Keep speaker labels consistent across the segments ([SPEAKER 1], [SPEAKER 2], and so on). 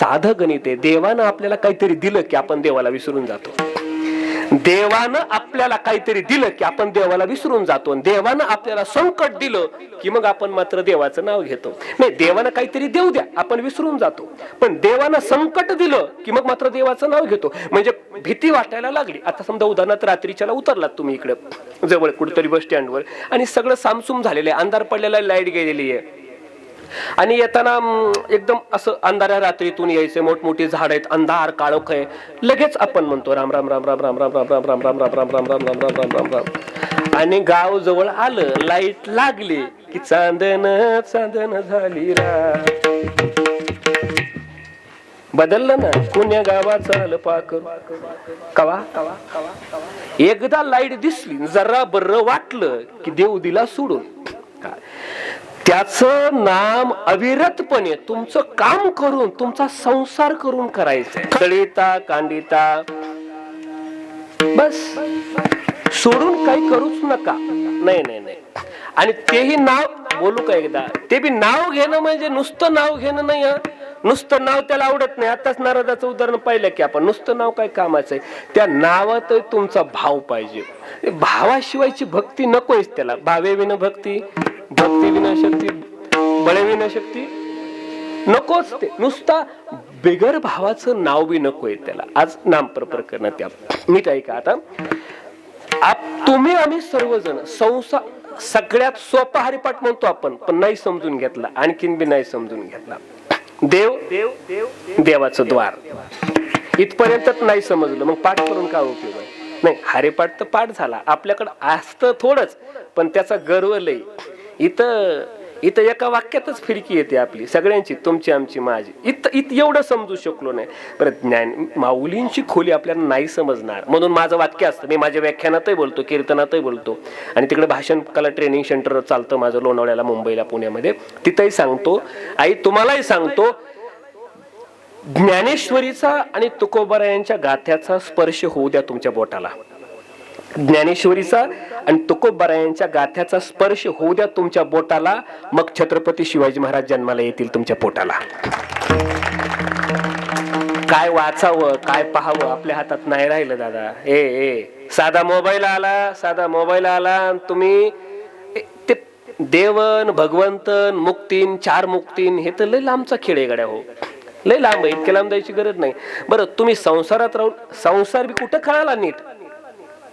[SPEAKER 1] साधं गणित आहे. देवानं आपल्याला काहीतरी दिलं की आपण देवाला विसरून जातो. देवानं आपल्याला काहीतरी दिलं की आपण देवाला विसरून जातो. देवानं आपल्याला संकट दिलं की मग आपण मात्र देवाचं नाव घेतो. नाही देवानं काहीतरी देऊ द्या आपण विसरून जातो. पण देवानं संकट दिलं की मग मात्र देवाचं नाव घेतो. म्हणजे भीती वाटायला लागली. आता समजा उदाहरणार्थ रात्रीच्याला उतरलात तुम्ही इकडे. जवळ कुठेतरी बस स्टँडवर. आणि सगळं सामसूम झालेलं आहे. अंधार पडलेला लाइट गेलेली आहे. आणि येताना एकदम असं अंधाऱ्या रात्रीतून यायचे मोठमोठी झाड आहेत अंधार काळोख आहे लगेच आपण म्हणतो राम राम राम राम राम राम राम राम राम राम राम राम राम राम राम राम राम राम राम आणि गाव जवळ आलं लाइट लागली की चांदन चांदन झाली रा बदललं ना पुण्या गावाचं आलं पाकर कवा एकदा लाइट दिसली जरा बर्र वाटलं की देव दिला सोडून त्याचं नाम अविरतपणे तुमचं काम करून तुमचा संसार करून करायचं कळीता कांडिता. बस. सोडून काही करूच नका. नाही नाही नाही. आणि तेही नाव बोलू का एकदा? ते बी नाव घेणं म्हणजे नुसतं नाव घेणं नाही हं. नुसतं नाव त्याला आवडत नाही. आताच नारदाचं उदाहरण पाहिलं की आपण. नुसतं नाव काय कामाचं आहे? त्या नावात तुमचा भाव पाहिजे. भावाशिवायची भक्ती नकोयच त्याला. भावे विना भक्ती भक्ती विना शक्ती बळे विना शक्ती नकोच ते. नुसता बिगर भावाचं नाव बी नको आहे त्याला. आज नामपर प्रकरण त्या मी काय का आता. आप तुम्ही आम्ही सर्वजण संसार सगळ्यात सोपा हरिपाठ म्हणतो आपण पण नाही समजून घेतला आणखीन बी नाही समजून घेतला. देव देव देव देवाचं द्वार. इथपर्यंतच नाही समजलं. मग पाठ करून काय उपयोग आहे? नाही हरिपाठ तर पाठ झाला. आपल्याकडं असतं थोडंच पण त्याचा गर्व लय इथं इथं एका वाक्यातच फिरकी येते आपली सगळ्यांची तुमची आमची माझी. इथं इथं एवढं समजू शकलो नाही. परत ज्ञान माऊलींची खोली आपल्याला नाही समजणार. म्हणून माझं वाक्य असतं मी माझ्या व्याख्यानातही बोलतो कीर्तनातही बोलतो. आणि तिकडे भाषण कला ट्रेनिंग सेंटर चालतं माझं लोणावळ्याला मुंबईला पुण्यामध्ये. तिथंही सांगतो. आई तुम्हालाही सांगतो ज्ञानेश्वरीचा आणि तुकोबरा यांच्या गाथ्याचा स्पर्श होऊ द्या तुमच्या बोटाला. ज्ञानेश्वरीचा आणि तुकोबारायांच्या गाथ्याचा स्पर्श होऊ द्या तुमच्या बोटाला. मग छत्रपती शिवाजी महाराज जन्माला येतील तुमच्या पोटाला. काय वाचावं काय पाहावं आपल्या हातात नाही राहिलं दादा. ए ए साधा मोबाईल आला साधा मोबाईल आला आणि तुम्ही ते देवन भगवंतन मुक्तीन चार मुक्तीन हे तर लय लांबचा खेळ आहे गड्या हो. लय लांब आहे इतक्या लांब जायची गरज नाही. बरं तुम्ही संसारात राहून संसार बी कुठं कळाला नीट?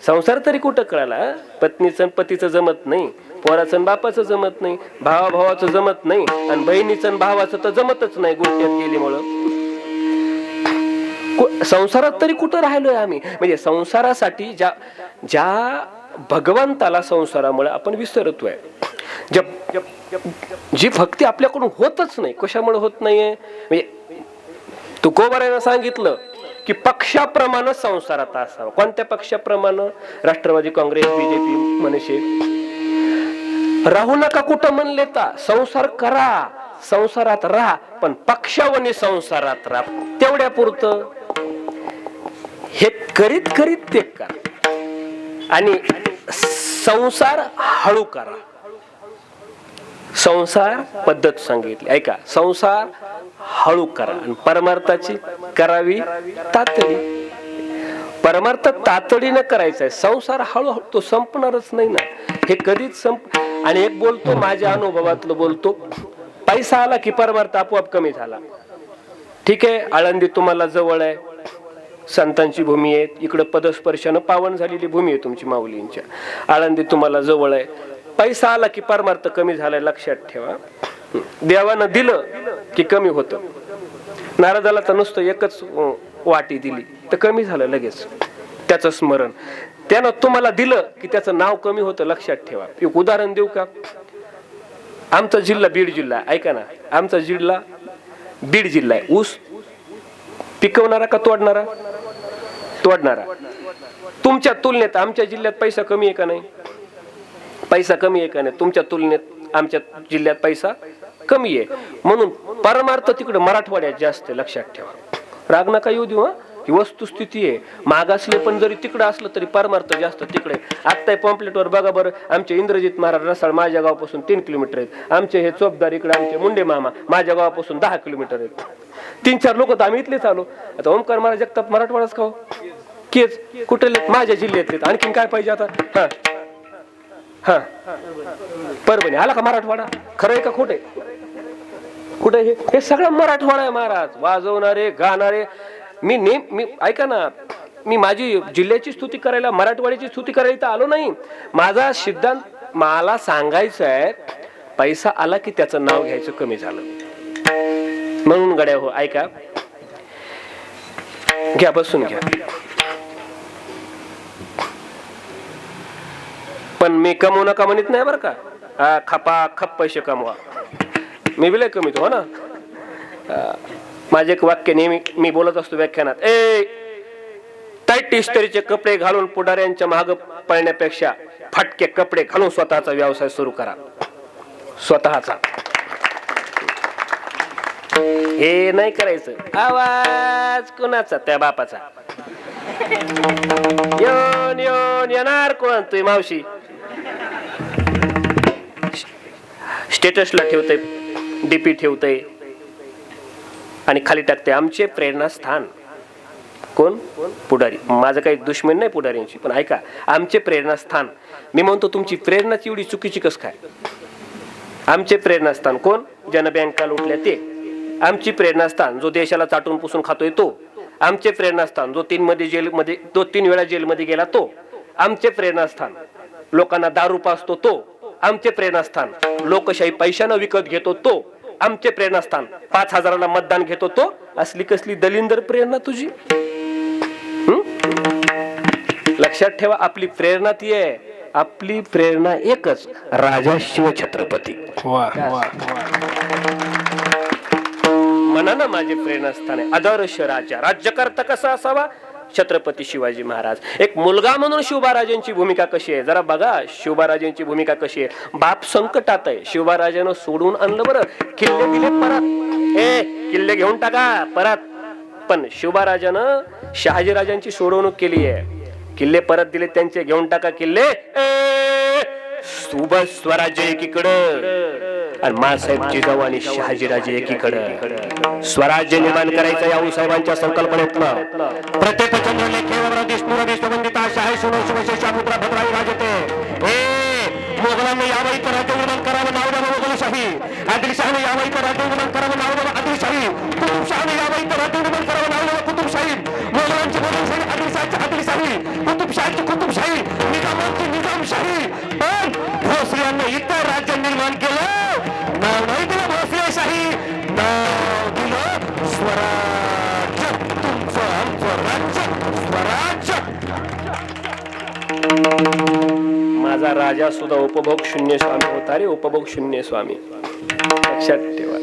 [SPEAKER 1] संसार तरी कुठं कळाला? पत्नीचं पतीचं जमत नाही पोराचं आणि बापाचं जमत नाही भावा भावाचं जमत नाही आणि बहिणीचं आणि भावाचं तर जमतच नाही गुंट्यात गेलीमुळं संसारात तरी कुठं राहिलोय आम्ही? म्हणजे संसारासाठी ज्या ज्या भगवंताला संसारामुळे आपण विसरतोय जप जी भक्ती आपल्याकडून होतच नाही. कशामुळे होत नाहीये? म्हणजे तुकोबारायनं सांगितलं की पक्षाप्रमाणे संसारात असावं. कोणत्या पक्षाप्रमाणे? राष्ट्रवादी काँग्रेस बीजेपी मनसे. राहू नका कुठं म्हणले ता. संसार करा. संसारात राहा. पण पक्षावने संसारात राहा. तेवढ्या पुरतं हे करीत करीत ते करा. आणि संसार हळू करा. संसार पद्धत सांगितली. ऐका. संसार हळू करा. आणि परमार्थाची करावी? तातडी. परमार्थ तातडीनं करायचा आहे. संसार हळूहळू तो संपणारच नाही ना. हे कधीच संप आणि एक बोलतो माझ्या अनुभवातलं बोलतो. पैसा आला की परमार्थ आपोआप कमी झाला. ठीक आहे आळंदी तुम्हाला जवळ आहे. संतांची भूमी आहे इकडं पदस्पर्शानं पावन झालेली भूमी आहे तुमची माऊलींच्या. आळंदी तुम्हाला जवळ आहे. पैसा आला की परमार्थ कमी झालाय लक्षात ठेवा. देवानं दिलं की कमी होतं. नाराजाला तर नुसतं एकच वाटी दिली. तर कमी झालं लगेच. त्याचं स्मरण. त्यानं तुम्हाला दिलं की त्याचं नाव कमी होतं लक्षात ठेवा. एक उदाहरण देऊ का? आमचा जिल्हा बीड जिल्हा ऐका ना. आमचा जिल्हा बीड जिल्हा आहे. ऊस पिकवणारा का तोडणारा? तोडणारा. तुमच्या तुलनेत आमच्या जिल्ह्यात पैसा कमी आहे का नाही? पैसा कमी आहे का नाही? तुमच्या तुलनेत आमच्या जिल्ह्यात पैसा कमी आहे. म्हणून परमार्थ तिकडे मराठवाड्यात जास्त आहे, लक्षात ठेवा. राग नका येऊ देऊ ही. वस्तुस्थिती आहे. मागासले पण जरी तिकडे असलं तरी परमार्थ जास्त तिकडे आत्ता पॉम्पलेटवर बघा बरं आमचे इंद्रजित महाराज रसाळ माझ्या गावापासून तीन किलोमीटर आहेत. आमचे हे चोपदार इकडे आमचे मुंडे मामा माझ्या गावापासून दहा किलोमीटर आहेत. तीन चार लोक तर आम्ही इथलेच आलो. आता ओमकार महाराज जगताप मराठवाडाच खाऊ हो? केच कुठे माझ्या जिल्ह्यातले आणखीन काय पाहिजे आता? हा. हा. परभणी. आला का मराठवाडा? खरं आहे का खोटे कुठे हे? हे सगळं मराठवाडा आहे महाराज. वाजवणारे गाणारे. मी नेम मी ऐका ना. मी माझी जिल्ह्याची स्तुती करायला मराठवाड्याची स्तुती करायला इथं आलो नाही. माझा सिद्धांत मला सांगायचं आहे पैसा आला की त्याचं नाव घ्यायचं कमी झालं. म्हणून गड्या हो ऐका. घ्या बसून घ्या. पण मी कमवू नका म्हणत नाही बरं का? खपा खप पैसे कमवा. मी बिलय कमी तो हो ना? माझे एक वाक्य नेहमी मी बोलत असतो व्याख्यानात. ए टाईट इस्त्रीचे कपडे घालून पुढाऱ्यांच्या माग पळण्यापेक्षा फाटके कपडे घालून स्वतःचा व्यवसाय सुरू करा. स्वतःचा. हे नाही करायचं. आवाज कुणाचा? त्या बापाचा. येऊन येऊन येणार कोण? तुम्ही मावशी. स्टेटसला ठेवते डीपी ठेवते आणि खाली टाकते आमचे प्रेरणास्थान. कोण? पुढारी. माझं काही दुश्मन नाही पुढाऱ्यांची पण ऐका आमचे प्रेरणास्थान. मी म्हणतो तुमची प्रेरणाच एवढी चुकीची कस काय? आमचे प्रेरणास्थान कोण? जनबँका लुटल्या ते. आमची प्रेरणास्थान जो देशाला चाटून पुसून खातोय तो. आमचे प्रेरणास्थान जो तीन मध्ये जेलमध्ये तो तीन वेळा जेलमध्ये गेला तो. आमचे प्रेरणास्थान. लोकांना दारू पाचतो तो. आमचे प्रेरणास्थान. लोकशाही पैशानं विकत घेतो तो आमचे प्रेरणास्थान. पाच हजाराला मतदान घेतो तो. असली कसली दलिंदर प्रेरणा तुझी? लक्षात ठेवा आपली प्रेरणा ती आहे. आपली प्रेरणा एकच राजा शिवछत्रपती.
[SPEAKER 2] वा
[SPEAKER 1] मनानं माझे प्रेरणास्थान आहे. आदर्श राजा. राज्यकर्ता कसा असावा? छत्रपती शिवाजी महाराज. एक मुलगा म्हणून शिवबाराजांची भूमिका कशी आहे? जरा बघा शिवबाराजांची भूमिका कशी आहे? बाप संकटात आहे. शिवबाराजानं सोडून आणलं बरं. किल्ले दिले परत. ए किल्ले घेऊन टाका परत. पण शिवबाराजानं शहाजीराजांची सोडवणूक केली आहे. किल्ले परत दिले त्यांचे घेऊन टाका किल्ले. ए, स्वराज्य एकीकडं. आणि मासाहेब जिजाऊ आणि शहाजीराजे एकीकडं. स्वराज्य निर्माण करायचं या साहेबांच्या संकल्पनेतलं. प्रत्येक चंद्रलेखेवर विष्णू विष्णुवंदिता शाही सुनो शिवशेषा मुद्रा भद्राई राजते. हे मोगलांनी यावाई तर राज्य निर्माण करावं नाव द्यावं मोगलशाही आदिलशाहीने यावाई तर राज्य निर्माण करावं नाव राजा सुद्धा उपभोग शून्य स्वामी होता रे उपभोग शून्य स्वामी. लक्षात ठेवा.